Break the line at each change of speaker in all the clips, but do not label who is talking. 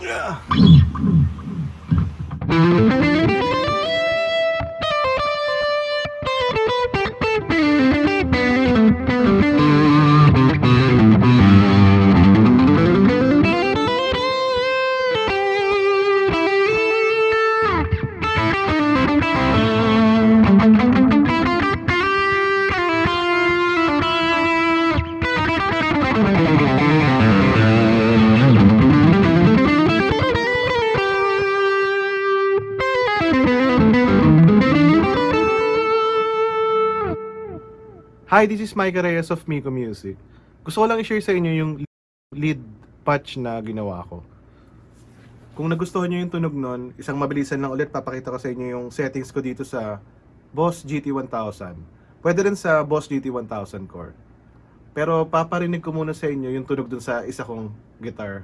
Бля. Hi, this is Mike Reyes of Miko Music. Gusto ko lang i-share sa inyo yung lead patch na ginawa ko. Kung nagustuhan nyo yung tunog nun, isang mabilisan lang ulit, papakita ko sa inyo yung settings ko dito sa Boss GT1000. Pwede rin sa Boss GT1000 Core. Pero paparinig ko muna sa inyo yung tunog dun sa isa kong guitar.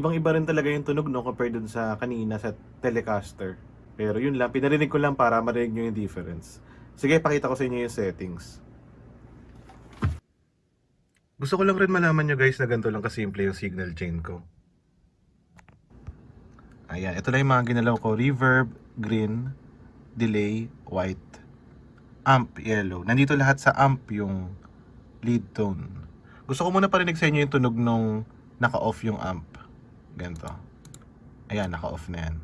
Ibang iba rin talaga yung tunog no compared dun sa kanina sa Telecaster. Pero yun lang, pinarinig ko lang para marinig nyo yung difference. Sige, pakita ko sa inyo yung settings. Gusto ko lang rin malaman nyo guys na ganito lang kasimple yung signal chain ko. Ayan, ito lang yung mga ginalaw ko. Reverb, green, delay, white, amp, yellow. Nandito lahat sa amp yung lead tone. Gusto ko muna parinig sa inyo yung tunog nung naka-off yung amp. Ganito. Ayan, naka-off na yan.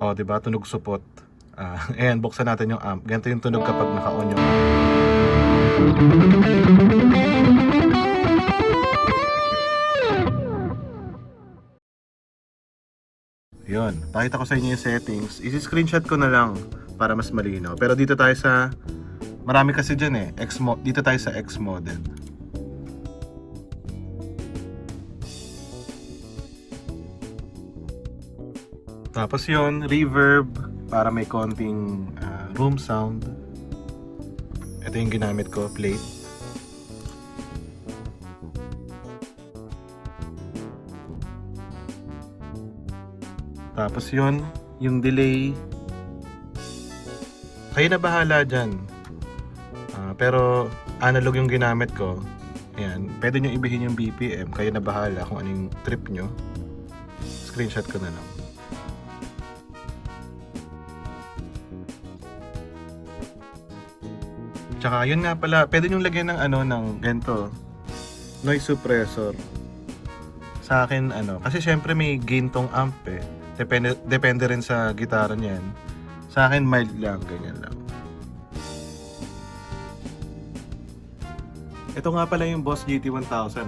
Oh, 'di ba? Tunog supot. Ah, ayan, buksan natin yung amp. Ganito yung tunog kapag naka-on yung amp. Yun, pakita ko sa inyo yung settings. Isi-screenshot ko na lang para mas malinaw. Pero dito tayo sa marami kasi dyan eh. X mo- dito tayo sa X model. Tapos yun, reverb para may konting ah, room sound. Ito yung ginamit ko, plate. Tapos yun, yung delay. Kayo na bahala dyan. Ah, pero analog yung ginamit ko. Ayan, pwede nyo ibihin yung BPM. Kayo na bahala kung ano yung trip nyo. Screenshot ko na lang. Tsaka yun nga pala, pwede nyo lagyan ng ano, ng ganito. Noise suppressor. Sa akin, ano, kasi syempre may gain tong amp eh. Depende, depende rin sa gitara niyan. Sa akin, mild lang, ganyan lang. Ito nga pala yung Boss GT1000.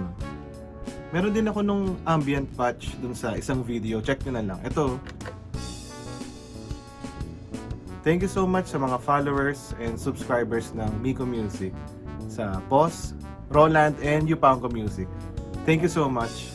Meron din ako nung ambient patch dun sa isang video. Check nyo na lang. Ito. Thank you so much sa mga followers and subscribers ng Miko Music. Sa Boss, Roland, and Yupango Music. Thank you so much.